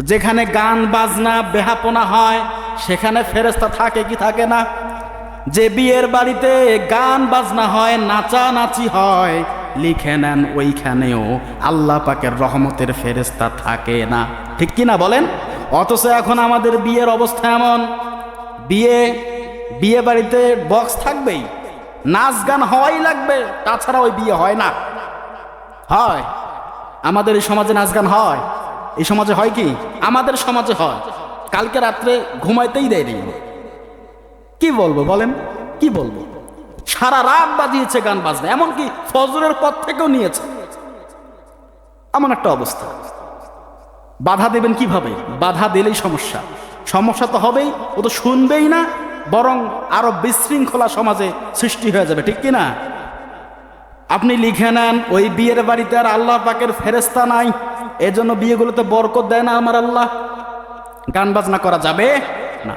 যেখানে গান, বাজনা, বেহাপনা হয়, সেখানে ফেরেস্তা থাকে কি থাকে না? যে বিয়ের বাড়িতে গান, বাজনা হয় নাচা নাচি হয়, লিখে নেন ওইখানেও আল্লাহ পাকের রহমতের ফেরেস্তা থাকে না। ঠিক কি না বলেন? অথচ এখন আমাদের বিয়ের অবস্থা এমন। বিয়ে বিয়ে বাড়িতে বক্স থাকবেই, নাচ গান হওয়াই লাগবে, তাছাড়া ওই বিয়ে হয় না। হয়, আমাদের এই সমাজে নাচ গান হয়। এই সমাজে হয় কি? আমাদের সমাজে হয়। কালকে রাত্রে ঘুমাইতেই দেয়নি। কি বলব বলেন? কি বলব? সারা রাত বাজিয়েছে গান বাজনা, এমনকি ফজরের পর থেকেও নিয়েছে। এমন একটা অবস্থা। বাধা দেবেন কীভাবে? বাধা দিলেই সমস্যা। সমস্যা তো হবেই, ও তো শুনবেই না, বরং আরও বিশৃঙ্খলা সমাজে সৃষ্টি হয়ে যাবে, ঠিক কি না আপনি লিখে নেন, ওই বিয়ের বাড়িতে আর আল্লাহ পাকের ফেরেস্তা নাই। এজন্য বিয়েগুলোতে বরকত দেয় না আমার আল্লাহ। গান বাজনা করা যাবে না।